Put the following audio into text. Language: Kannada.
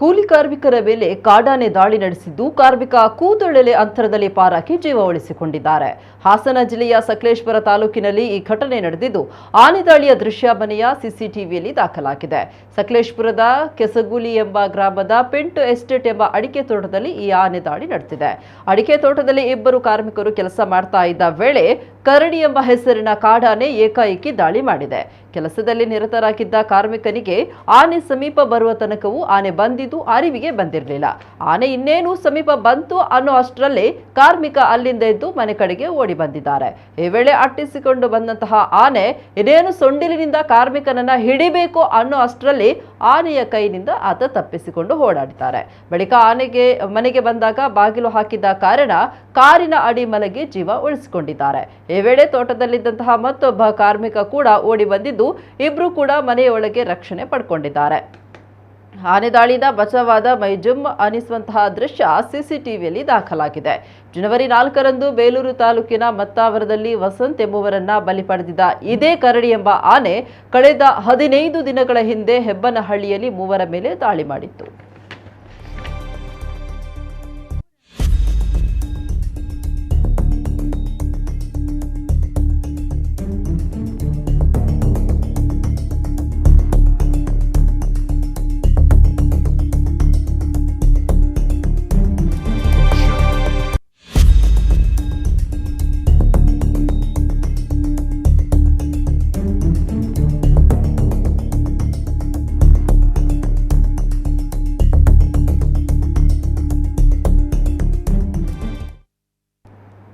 ಕೂಲಿ ಕಾರ್ಮಿಕರ ಮೇಲೆ ಕಾಡಾನೆ ದಾಳಿ ನಡೆಸಿದ್ದು ಕಾರ್ಮಿಕ ಕೂದೊಳೆಲೆ ಅಂತರದಲ್ಲಿ ಪಾರಾಕಿ ಜೀವ ಉಳಿಸಿಕೊಂಡಿದ್ದಾರೆ. ಹಾಸನ ಜಿಲ್ಲೆಯ ಸಕಲೇಶ್ವರ ತಾಲೂಕಿನಲ್ಲಿ ಈ ಘಟನೆ ನಡೆದಿದ್ದು, ಆನೆ ದಾಳಿಯ ದೃಶ್ಯಾವನೆಯ ಸಿಸಿಟಿವಿಯಲ್ಲಿ ದಾಖಲಾಗಿದೆ. ಸಕಲೇಶ್ಪುರದ ಕೆಸಗುಲಿ ಎಂಬ ಗ್ರಾಮದ ಪೆಂಟು ಎಸ್ಟೇಟ್ ಎಂಬ ಅಡಿಕೆ ತೋಟದಲ್ಲಿ ಈ ಆನೆ ದಾಳಿ ನಡೆದಿದೆ. ಅಡಿಕೆ ತೋಟದಲ್ಲಿ ಇಬ್ಬರು ಕಾರ್ಮಿಕರು ಕೆಲಸ ಮಾಡ್ತಾ ಇದ್ದ ವೇಳೆ ಕರಡಿ ಎಂಬ ಹೆಸರಿನ ಕಾಡಾನೆ ಏಕಾಏಕಿ ದಾಳಿ ಮಾಡಿದೆ. ಕೆಲಸದಲ್ಲಿ ನಿರತರಾಗಿದ್ದ ಕಾರ್ಮಿಕನಿಗೆ ಆನೆ ಸಮೀಪ ಬರುವ ತನಕವೂ ಆನೆ ಬಂದಿದ್ದು ಅರಿವಿಗೆ ಬಂದಿರಲಿಲ್ಲ. ಆನೆ ಇನ್ನೇನು ಸಮೀಪ ಬಂತು ಅನ್ನೋ ಅಷ್ಟರಲ್ಲೇ ಕಾರ್ಮಿಕ ಅಲ್ಲಿಂದ ಎದ್ದು ಮನೆ ಕಡೆಗೆ ಓಡಿ ಬಂದಿದ್ದಾರೆ. ಈ ವೇಳೆ ಅಟ್ಟಿಸಿಕೊಂಡು ಬಂದಂತಹ ಆನೆ ಇನ್ನೇನು ಸೊಂಡಿಲಿನಿಂದ ಕಾರ್ಮಿಕನನ್ನ ಹಿಡಿಬೇಕು ಅನ್ನೋ ಅಷ್ಟರಲ್ಲಿ ಆನೆಯ ಕೈನಿಂದ ಆತ ತಪ್ಪಿಸಿಕೊಂಡು ಓಡಾಡ್ತಾರೆ ಬಳಿಕ ಆನೆಗೆ, ಮನೆಗೆ ಬಂದಾಗ ಬಾಗಿಲು ಹಾಕಿದ್ದ ಕಾರಣ ಕಾರಿನ ಅಡಿ ಮಲಗಿ ಜೀವ ಉಳಿಸಿಕೊಂಡಿದ್ದಾರೆ. ಈ ವೇಳೆ ತೋಟದಲ್ಲಿದ್ದಂತಹ ಮತ್ತೊಬ್ಬ ಕಾರ್ಮಿಕ ಕೂಡ ಓಡಿ ಬಂದಿದ್ದು, ಇಬ್ರು ಕೂಡ ಮನೆಯೊಳಗೆ ರಕ್ಷಣೆ ಪಡ್ಕೊಂಡಿದ್ದಾರೆ. ಆನೆ ದಾಳಿಯಿಂದ ಬಚಾವಾದ ಮೈಜುಮ್ ಅನಿಸುವಂತಹ ದೃಶ್ಯ ಸಿಸಿಟಿವಿಯಲ್ಲಿ ದಾಖಲಾಗಿದೆ. ಜನವರಿ ನಾಲ್ಕರಂದು ಬೇಲೂರು ತಾಲೂಕಿನ ಮತ್ತಾವರದಲ್ಲಿ ವಸಂತ್ ಎಂಬುವರನ್ನ ಬಲಿ ಪಡೆದಿದ್ದ ಇದೇ ಕರಡಿ ಎಂಬ ಆನೆ ಕಳೆದ ಹದಿನೈದು ದಿನಗಳ ಹಿಂದೆ ಹೆಬ್ಬನಹಳ್ಳಿಯಲ್ಲಿ ಮೂವರ ಮೇಲೆ ದಾಳಿ ಮಾಡಿತ್ತು.